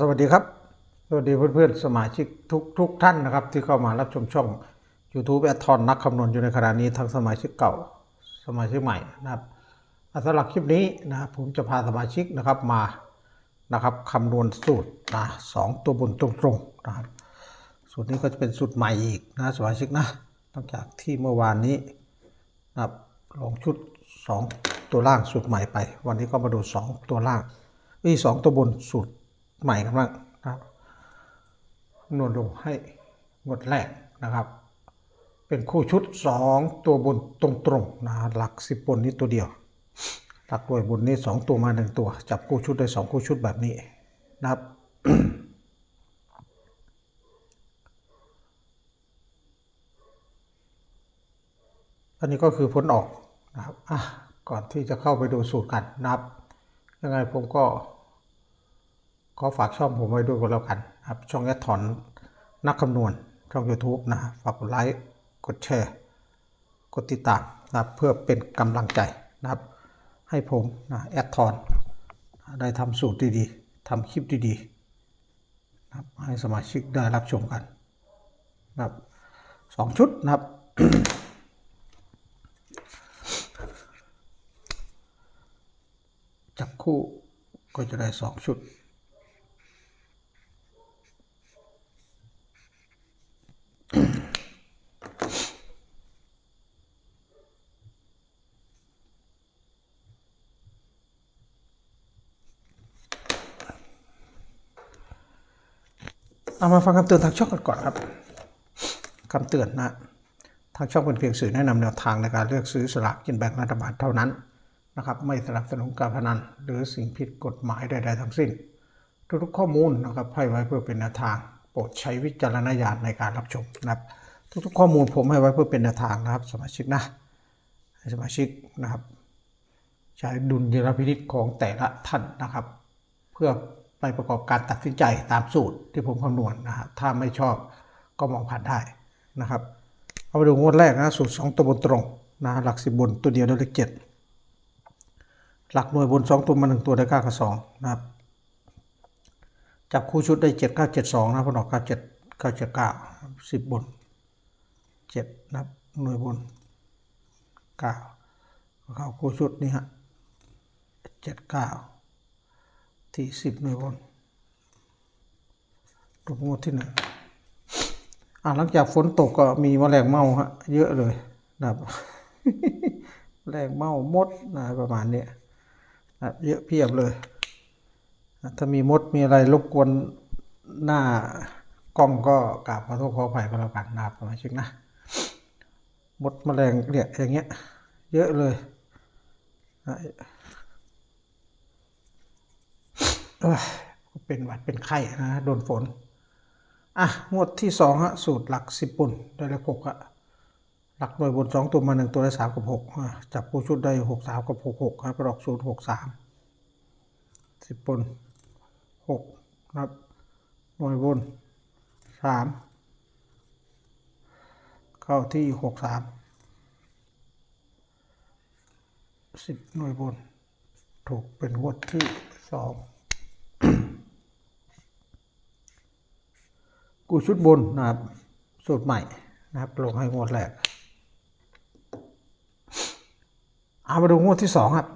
สวัสดีครับ สวัสดีเพื่อนๆ สมาชิกทุกทุกท่านนะครับ ที่เข้ามารับชมช่อง YouTube แอดทอนนักคำนวณอยู่ในขณะนี้ทั้งสมาชิกเก่าสมาชิกใหม่นะครับสำหรับคลิปนี้นะผมจะพาสมาชิกนะครับมานะครับคำนวณสูตรนะสองตัวบนตรงๆนะครับสูตรนี้ก็จะเป็นสูตรใหม่อีกนะสมาชิกนะหลังจากที่เมื่อวานนี้นะครับลงชุด 2 ตัวล่างสูตรใหม่ไป วันนี้ก็มาดู 2 ตัวล่างอีสองตัวบนสูตร ใหม่กันบ้างนะครับนวณลงให้งวดแรกนะครับ เป็นคู่ชุด 2 ตัวบนตรงๆนะหลัก 10 บนนี้ตัวเดียว หลักหน่วยบนนี้ 2 ตัวมา 1 ตัว จับคู่ชุดได้ 2 คู่ชุดแบบนี้นะครับอันนี้ก็คือผลออกนะครับอะก่อนที่จะเข้าไปดูสูตรกันนะครับ ยังไงผมก็ ขอฝากช่องผมไว้ด้วยก็แล้วกันครับช่องแอดถอนนักคำนวณช่อง YouTube นะฝากกดไลค์กดแชร์ กดติดตามนะครับเพื่อเป็นกำลังใจนะครับ ให้ผมนะแอดทอนได้ทำสูตรดีๆทำคลิปดีๆนะครับให้สมาชิกได้รับชมกันนะครับสองชุดนะครับจับคู่ก็จะได้สองชุด เอามาฟังคำเตือนทางช่องกันก่อนครับคำเตือนนะ ทางช่องเป็นเพียงสื่อแนะนำแนวทางในการเลือกซื้อสลากกินแบ่งรัฐบาลเท่านั้นนะครับ ไม่สนับสนุนการพนัน หรือสิ่งผิดกฎหมายใดๆทั้งสิ้น ทุกๆข้อมูลนะครับให้ไว้เพื่อเป็นแนวทาง โปรดใช้วิจารณญาณในการรับชมนะครับ ทุกๆข้อมูลผมให้ไว้เพื่อเป็นแนวทางนะครับ สมาชิกนะให้สมาชิกนะครับ ใช้ดุลยพินิจของแต่ละท่านนะครับ เพื่อ ไปประกอบการตัดสินใจตามสูตรที่ผมคำนวณนะฮะถ้าไม่ชอบก็มองผ่านได้นะครับ เอาไปดูงวดแรกนะสูตรสองตัวบนตรงนะหลักสิบบนตัวเดียวได้เลขเจ็ดหลักหน่วยบนสองตัวมาหนึ่งตัวได้เก้ากับสองนะครับ จับคู่ชุดได้เจ็ดเก้าเจ็ดสองนะพออกเก้าเจ็ดเก้าเจก้าสิบบนเจ็ดนะครับ หน่วยบนเก้าเข้าคู่ชุดนี่ฮะเจ็ดเก้า ที่สิบหน่วยบนตัวงวดที่หนึ่งอ่าหลังจากฝนตกก็มีแมลงเม่าฮะเยอะเลยนะครับแมลงเมามดนะประมาณเนี้ยนะเยอะเพียบเลยถ้ามีมดมีอะไรรบกวนหน้ากล้องก็กราบขอโทษขออภัยก็แล้วกันนะครับสมาชิกนะมดแมลงเนี่ยอย่างเงี้ย เยอะเลยนะ เอ้ยเป็นหวัดเป็นไข้นะโดนฝน อะงวดที่สองฮะสูตรหลักสิบปุ่นได้ลขหกฮะหลักหน่วยบนสองตัวมาหนึ่งตัวได้สามกับหกจับผู้ชุดได้หกสามกับหกหกครับประดอกศูนย์หกสามสิบบนหกครับหน่วยบนสามเข้าที่หกสามสิบหน่วยบน ถูกเป็นงวดที่สอง กูชุดบนนะครับสูตรใหม่นะครับลงให้งวดแรกเอามาดูงวดที่สองครับ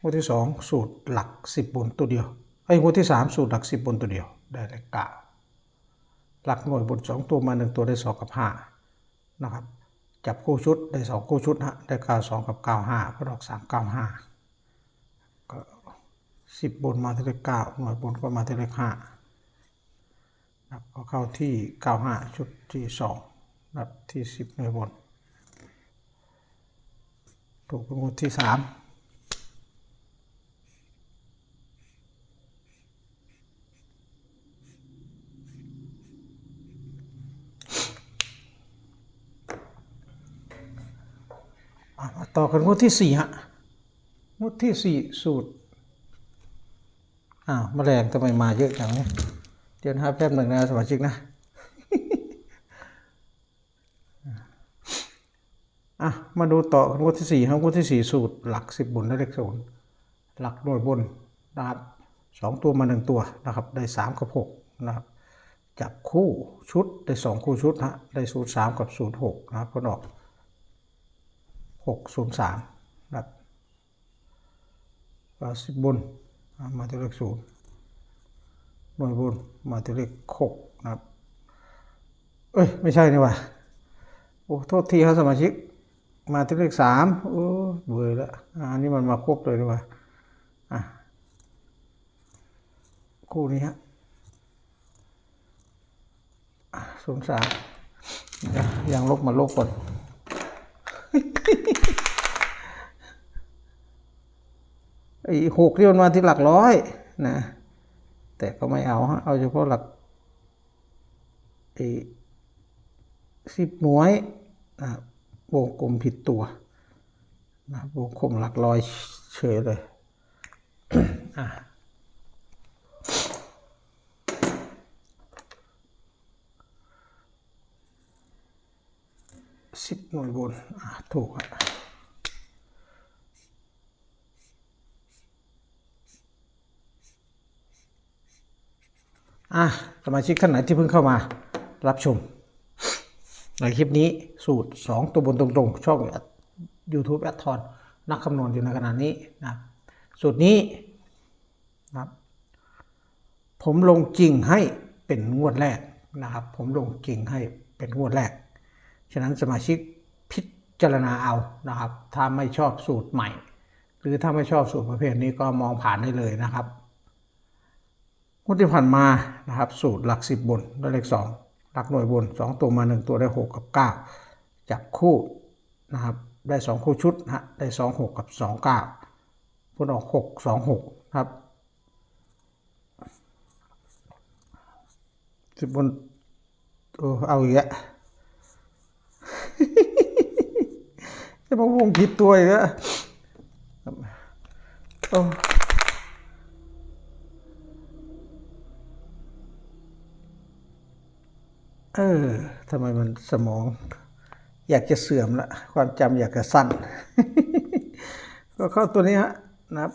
งวดที่สองสูตรหลักสิบบนตัวเดียวไอ้งวดที่สามสูตรหลักสิบบนตัวเดียว ได้เลขเก้าหลักหน่วยบนสองตัวมาหนึ่งตัวได้สองกับห้านะครับ จับคู่ชุดได้สองคู่ชุดฮะได้เก้าสองกับเก้าห้าพอดอกสามเก้าห้าก็สิบบนมาที่เลขเก้าหน่วยบนก็มาที่เลขห้า ครับก็เข้าที่เก้าห้าชุดที่สองนับที่สิบหน่วยบน ถูกเป็นงวดที่สามต่อกันงวดที่สี่ฮะงวดที่สี่สูตร อ้าวแมลงทำไมมาเยอะจังเนี่ย เดี๋ยวนะครับแป๊บหนึ่งนะสมาชิกนะอะมาดูต่อกันงวดที่สี่ครับงวดที่สี่สูตรหลักสิบบนและเลขศูนย์หลักหน่วยบนนะครับสองตัวมาหนึ่งตัวนะครับ ได้สามกับหกนะครับจับคู่ชุดได้สองคู่ชุดฮะได้ศูนย์สามกับศูนย์หกนะครับผลออกหกศูนย์สามนะครับก็สิบบนมาที่เลขศูนย์ หน่วยบนมาที่เลขหกนะครับ เอ้ย ไม่ใช่นี่ว่าโอ้โทษทีครับสมาชิก มาที่เลขสามโอ้เบื่อแล้วอะอันนี้มันมาครบเลยดีกว่าอะคู่นี้ฮะศูนย์สามยังลบมาลบก่อนไอ้หกที่มันมาที่หลักร้อยนะ แต่ก็ไม่เอาฮะเอาเฉพาะหลักไอ้สิบหน่วยนะครับวงกลมผิดตัวนะวงกลมหลักร้อยเฉยเลยอะสิบหน่วยบน อะ ถูกอะ อะสมาชิกท่านไหนที่เพิ่งเข้ามารับชม ในคลิปนี้สูตร 2 ตัวบนตรงๆช่อง YouTube แอดทอนนักคำนวณอยู่ในขณะนี้นะสูตรนี้นะครับผมลงจริงให้เป็นงวดแรกนะครับ ผมลงจริงให้เป็นงวดแรก ฉะนั้นสมาชิกพิจารณาเอานะครับ ถ้าไม่ชอบสูตรใหม่ หรือถ้าไม่ชอบสูตรประเภทนี้ก็มองผ่านได้เลยนะครับ งวดที่ผ่านมานะครับ สูตรหลักสิบบนได้เลขสองหลักหน่วยบนสองตัวมาหนึ่งตัวได้หกกับเก้าจับคู่นะครับได้สองคู่ชุดนะฮะได้สองหกกับสองเก้าผลออกหกสองหกครับสิบบนโอ้เอาอีกแล้วจะมาวงผิดตัวอีกแล้ว เออทำไมมันสมอง อยากจะเสื่อมละ ความจำอยากจะสั้น ก็เข้าตัวนี้ฮะนะครับ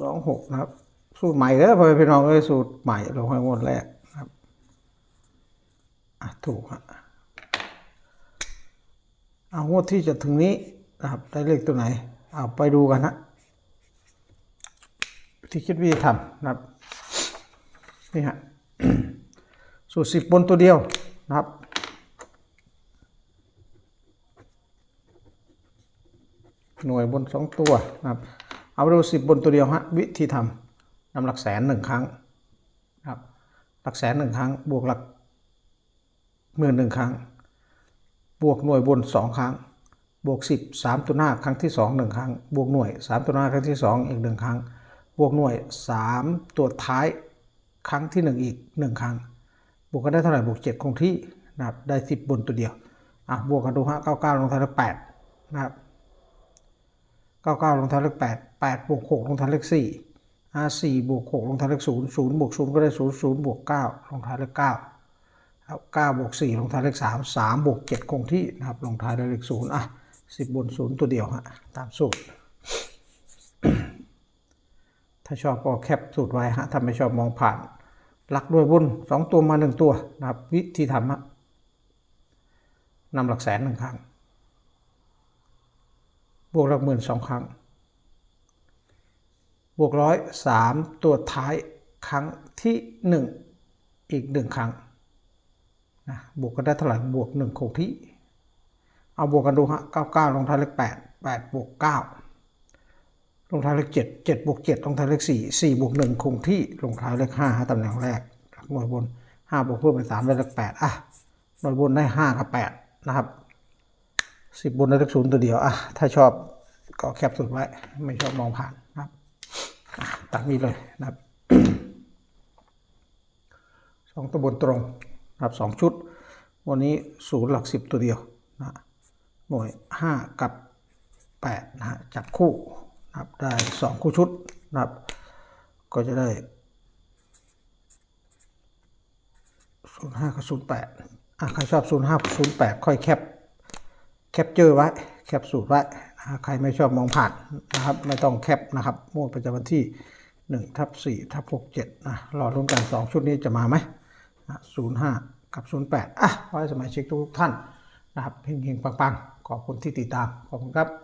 สองหกนะครับ สูตรใหม่แล้วพอพี่น้องเอ้ยสูตรใหม่ลงให้งวดแรกนะครับอะถูกฮะเอางวดที่จะถึงนี้นะครับ ได้เลขตัวไหน เอาไปดูกันฮะที่คิดวิธีทำนะครับ นี่ฮะ สูตรสิบบนตัวเดียวนะครับ หน่วยบนสองตัวนะครับ เอาดูสิบบนตัวเดียวฮะวิธีทำนำหลักแสนหนึ่งครั้งนะครับ หลักแสนหนึ่งครั้ง บวกหลักหมื่นหนึ่งครั้ง บวกหน่วยบนสองครั้ง บวกสิบสามตัวหน้าครั้งที่สองหนึ่งครั้ง บวกหน่วยสามตัวหน้าครั้งที่สองอีกหนึ่งครั้ง บวกหน่วยสามตัวท้ายครั้งที่หนึ่งอีกหนึ่งครั้ง บวกกันได้เท่าไหร่บวกเจ็ดคงที่นะครับได้สิบบนตัวเดียวอะบวกกันดูฮะเก้าเก้าลงท้ายเลขแปดนะครับเก้าเก้าลงท้ายเลขแปดแปดบวกหกลงท้ายเลขสี่อะสี่บวกหกลงท้ายเลขศูนย์ศูนย์บวกศูนย์ก็ได้ศูนย์ศูนย์บวกเก้าลงท้ายเลขเก้าครับเก้าบวกสี่ลงท้ายเลขสามสามบวกเจ็ดคงที่นะครับลงท้ายด้วยเลขศูนย์อะสิบบนศูนย์ตัวเดียวฮะตามสูตร ถ้าชอบก็แคปสูตรไว้ฮะถ้าไม่ชอบมองผ่าน หลักด้วยบนสองตัวมาหนึ่งตัวนะครับ วิธีทำฮะนำหลักแสนหนึ่งครั้ง บวกหลักหมื่นสองครั้ง บวกร้อยสามตัวท้ายครั้งที่หนึ่งอีกหนึ่งครั้งนะบวกกันได้เท่าไหร่บวกหนึ่งคงที่ เอาบวกกันดูฮะเก้าเก้าลงท้ายเลขแปดแปดบวกเก้า ลงท้ายเลขเจ็ดเจ็ดบวกเจ็ดลงท้ายเลขสี่สี่บวกหนึ่งคงที่ลงท้ายเลขห้าตำแหน่งแรกหลักหน่วยบนห้าบวกเพิ่มเป็นสามได้เลขแปดอะหน่วยบนได้ห้ากับแปดนะครับสิบบนได้เลขศูนย์ตัวเดียวอะถ้าชอบก็แคปสุดไว้ ไม่ชอบมองผ่านนะครับอะตัดนี้เลยนะครับสองตัวบนตรงนะครับสองชุด วันนี้ศูนย์หลักสิบตัวเดียวนะหน่วยห้ากับแปดนะฮะจับคู่ นะครับได้สองคู่ชุดนะครับ ก็จะได้ศูนย์ห้ากับศูนย์แปดอะใครชอบศูนย์ห้าศูนย์แปดค่อยแคปแคปเจอร์ไว้แคปสูตรไว้นะใครไม่ชอบมองผ่านนะครับไม่ต้องแคปนะครับงวดประจำวันที่1ทับ4ทับ67นะรอรุ่นกัน 2 ชุดนี้จะมาไหมศูนย์ห้ากับ08อะขอให้สมาชิกทุกท่านนะครับเฮงๆปังๆ ขอบคุณที่ติดตาม ขอบคุณครับ